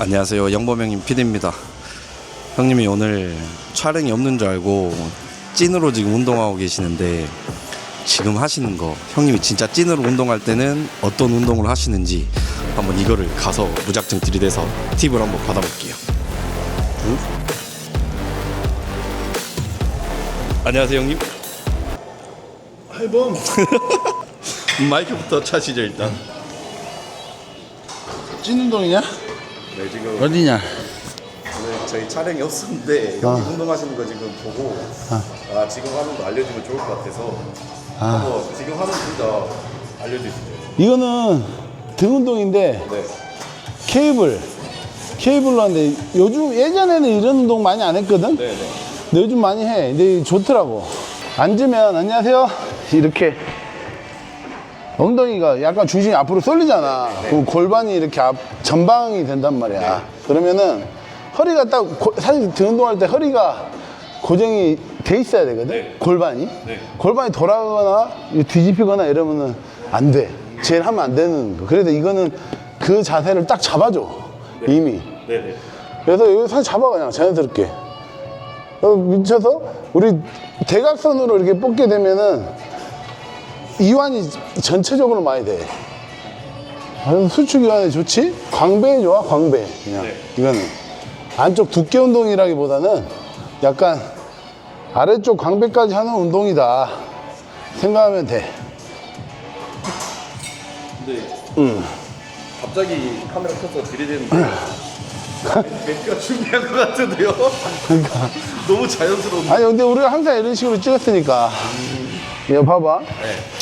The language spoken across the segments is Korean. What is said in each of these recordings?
안녕하세요. 영범형님 PD입니다. 형님이 오늘 촬영이 없는 줄 알고 찐으로 지금 운동하고 계시는데 지금 하시는 거 형님이 진짜 찐으로 운동할 때는 어떤 운동을 하시는지 한번 이거를 가서 무작정 들이대서 팁을 한번 받아볼게요. 응? 안녕하세요 형님. 할범 마이크부터 차시죠 일단. 찐 운동이냐? 네 지금 어디냐? 오늘 저희 촬영이 없었는데 어. 여기 운동하시는 거 지금 보고 아 지금 하는 거 알려주면 좋을 것 같아서 아. 한번 지금 하는 둘 다 알려주시죠. 이거는 등 운동인데 네. 케이블 케이블로 하는데 요즘 예전에는 이런 운동 많이 안 했거든? 네 네. 근데 요즘 많이 해. 근데 좋더라고. 앉으면 안녕하세요 이렇게 엉덩이가 약간 중심이 앞으로 쏠리잖아. 그럼 골반이 이렇게 앞 전방이 된단 말이야. 그러면은 허리가 딱 고- 사실 등 운동할 때 허리가 고정이 돼 있어야 되거든. 네. 골반이. 네. 골반이 돌아가거나 뒤집히거나 이러면은 안 돼. 제일 하면 안 되는 거. 그래서 이거는 그 자세를 딱 잡아줘. 이미. 네네. 그래서 여기 살 잡아 그냥 자연스럽게. 어, 미쳐서 우리 대각선으로 이렇게 뽑게 되면은 이완이 전체적으로 많이 돼. 수축 이완에 좋지? 광배에 좋아, 광배. 그냥 네. 이거는 안쪽 두께 운동이라기보다는 약간 아래쪽 광배까지 하는 운동이다 생각하면 돼. 근데 음. 갑자기 카메라 켜서 들이대는데 멘트가 준비한 것 같은데요? 그러니까 너무 자연스러운. 아니 근데 우리가 항상 이런 식으로 찍었으니까 이거 봐봐. 네.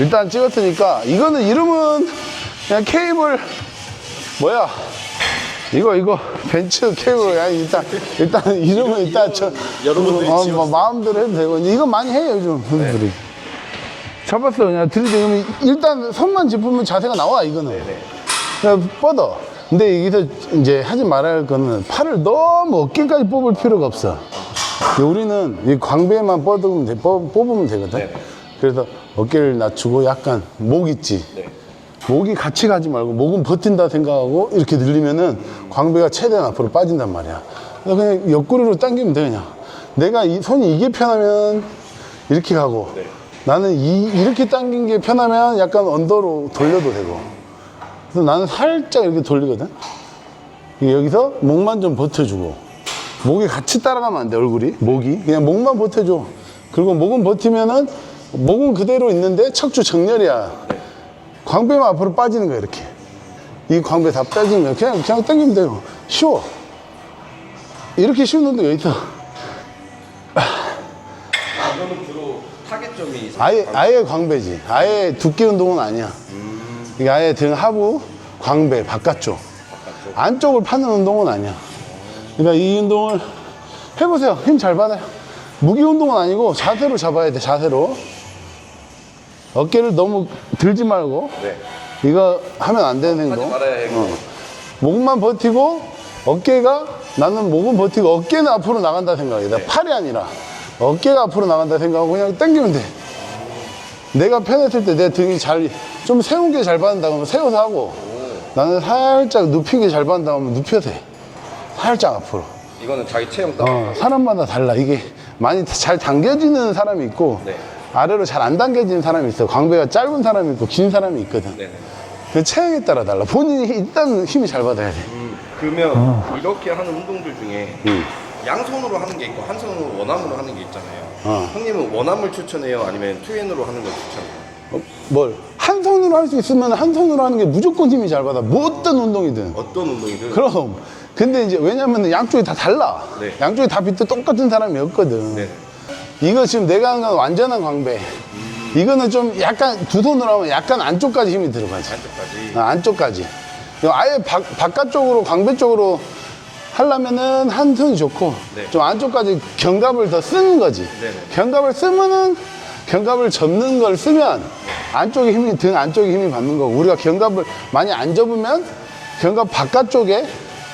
일단 찍었으니까 이거는 이름은 그냥 케이블 뭐야? 이거 이거 벤츠 케이블 아니 일단 일단 이름은 일단 저 여러분들이 어, 지었어요. 뭐 마음대로 해도 되고 이거 많이 해요 요즘 선수들이. 잡았어 그냥 들이대면 일단 손만 짚으면 자세가 나와 이거는. 그냥 뻗어. 근데 여기서 이제 하지 말아야 할 거는 팔을 너무 어깨까지 뽑을 필요가 없어. 우리는 이 광배만 뻗으면 돼, 뽑- 뽑으면 되거든. 네. 그래서 어깨를 낮추고 약간 목 있지 네. 목이 같이 가지 말고 목은 버틴다 생각하고 이렇게 늘리면은 광배가 최대한 앞으로 빠진단 말이야. 그래서 그냥 옆구리로 당기면 돼 그냥. 내가 이 손이 이게 편하면 이렇게 가고 네. 나는 이, 이렇게 당긴 게 편하면 약간 언더로 돌려도 되고. 그래서 나는 살짝 이렇게 돌리거든. 여기서 목만 좀 버텨주고 목이 같이 따라가면 안 돼 얼굴이 목이 그냥 목만 버텨줘. 그리고 목은 버티면은 목은 그대로 있는데 척추 정렬이야. 광배만 앞으로 빠지는 거야 이렇게. 이 광배 다 빠지는 거야. 그냥 그냥 당기면 돼요. 쉬워. 이렇게 쉬운 운동 여기 있어 이거는 주로 타겟점이 아예 아예 광배지. 아예 두께 운동은 아니야. 이게 아예 등 하부 광배 바깥쪽. 안쪽을 파는 운동은 아니야. 그러니까 이 운동을 해보세요. 힘 잘 받아요. 무기 운동은 아니고 자세로 잡아야 돼 자세로 어깨를 너무 들지 말고 네. 이거 하면 안 되는 행동. 말아야 해. 어. 목만 버티고 어깨가 나는 목은 버티고 어깨는 앞으로 나간다 생각이야. 네. 팔이 아니라 어깨가 앞으로 나간다 생각하고 그냥 당기면 돼. 내가 편했을 때 내 등이 잘 좀 세운 게 잘 받는다 그러면 세워서 하고 나는 살짝 눕히게 잘 받는다 그러면 눕혀서 해. 살짝 앞으로. 이거는 자기 체형 따라. 어, 사람마다 달라. 이게 많이 잘 당겨지는 사람이 있고 네. 아래로 잘 안 당겨지는 사람이 있어. 광배가 짧은 사람이 있고 긴 사람이 있거든. 네네. 그 체형에 따라 달라. 본인이 일단 힘이 잘 받아야 돼. 음, 그러면 이렇게 하는 운동들 중에 음. 양손으로 하는 게 있고 한 손으로 원암으로 하는 게 있잖아요. 어. 형님은 원암을 추천해요? 아니면 투앤으로 하는 걸 추천해요? 어, 뭘? 한 손으로 할 수 있으면 한 손으로 하는 게 무조건 힘이 잘 받아. 뭐 어떤 운동이든. 어떤 운동이든 그럼. 근데 이제 왜냐면 양쪽이 다 달라. 네. 양쪽이 다 비트 똑같은 사람이 없거든. 네. 이거 지금 내가 하는 건 완전한 광배. 이거는 좀 약간 두 손으로 하면 약간 안쪽까지 힘이 들어가지. 안쪽까지. 아, 안쪽까지. 아예 바, 바깥쪽으로 광배 쪽으로 하려면은 한 손이 좋고 네. 좀 안쪽까지 견갑을 더 쓰는 거지. 네네. 견갑을 쓰면은 견갑을 접는 걸 쓰면 안쪽에 힘이 등 안쪽에 힘이 받는 거고 우리가 견갑을 많이 안 접으면 견갑 바깥쪽에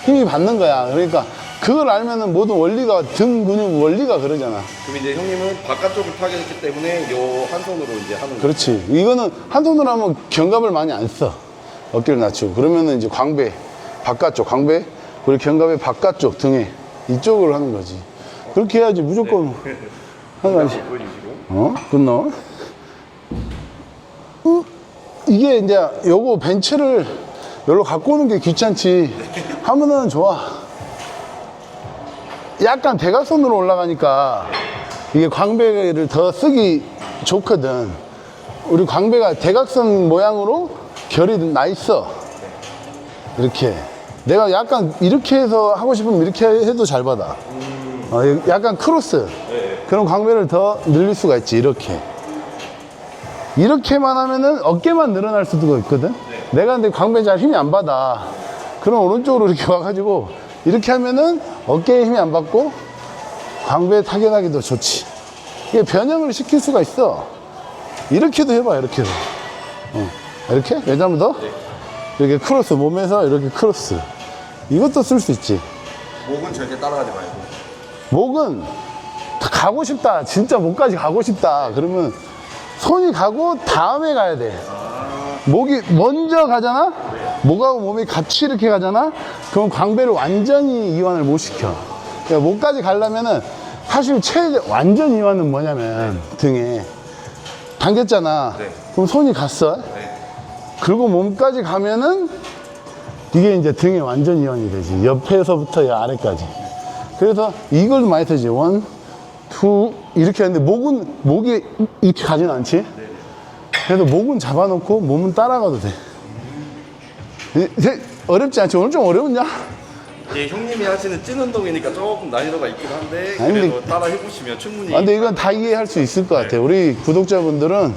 힘이 받는 거야. 그러니까 그걸 알면은 모든 원리가 등 근육 원리가 그러잖아. 그럼 이제 형님은 바깥쪽을 타겟했기 때문에 요 한 손으로 이제 하는 거. 그렇지. 이거는 한 손으로 하면 견갑을 많이 안 써. 어깨를 낮추고. 그러면은 이제 광배, 바깥쪽 광배, 우리 견갑의 바깥쪽 등에 이쪽으로 하는 거지. 그렇게 해야지 무조건 하는 거 아니지. 어? 끝나? 음, 이게 이제 요거 벤츠를 여기로 갖고 오는 게 귀찮지. 하면은 좋아. 약간 대각선으로 올라가니까 이게 광배를 더 쓰기 좋거든. 우리 광배가 대각선 모양으로 결이 나 있어. 이렇게. 내가 약간 이렇게 해서 하고 싶으면 이렇게 해도 잘 받아. 어, 약간 크로스. 그럼 광배를 더 늘릴 수가 있지, 이렇게. 이렇게만 하면은 어깨만 늘어날 수도 있거든. 내가 근데 광배 잘 힘이 안 받아. 그럼 오른쪽으로 이렇게 와가지고 이렇게 하면은 어깨에 힘이 안 받고 광배 타격하기도 좋지. 이게 변형을 시킬 수가 있어. 이렇게도 해봐, 이렇게도. 어. 이렇게? 한번 더? 이렇게 크로스, 몸에서 이렇게 크로스. 이것도 쓸 수 있지. 목은 절대 따라가지 말고. 목은 가고 싶다. 진짜 목까지 가고 싶다. 그러면 손이 가고 다음에 가야 돼. 목이 먼저 가잖아? 목하고 몸이 같이 이렇게 가잖아? 그럼 광배를 완전히 이완을 못 시켜. 그러니까 목까지 가려면은 사실 최대 완전 이완은 뭐냐면 등에 당겼잖아. 네. 그럼 손이 갔어. 그리고 몸까지 가면은 이게 이제 등에 완전 이완이 되지. 옆에서부터 이 아래까지. 그래서 이걸 많이 쓰지. 원, 투, 이렇게 하는데 목은, 목이 이렇게 가진 않지? 그래서 목은 잡아놓고 몸은 따라가도 돼. 어렵지 않지? 오늘 좀 어려웠냐? 예, 형님이 하시는 찐 운동이니까 조금 난이도가 있긴 한데 아니, 그래도 근데- 따라 해보시면 충분히 아, 근데 이건 다 이해할 수 있을 것 같아. 우리 구독자분들은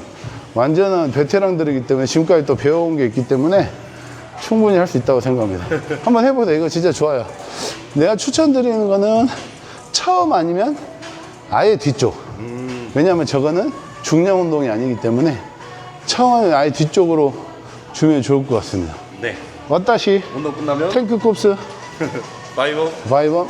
완전한 베테랑들이기 때문에 지금까지 또 배워온 게 있기 때문에 충분히 할 수 있다고 생각합니다. 한번 해보세요. 이거 진짜 좋아요. 내가 추천드리는 거는 처음 아니면 아예 뒤쪽. 왜냐하면 저거는 중량 운동이 아니기 때문에 처음에 아예 뒤쪽으로 주면 좋을 것 같습니다. 네. 왔다시. 운동 끝나면? 탱크 콥스. 바이버 5번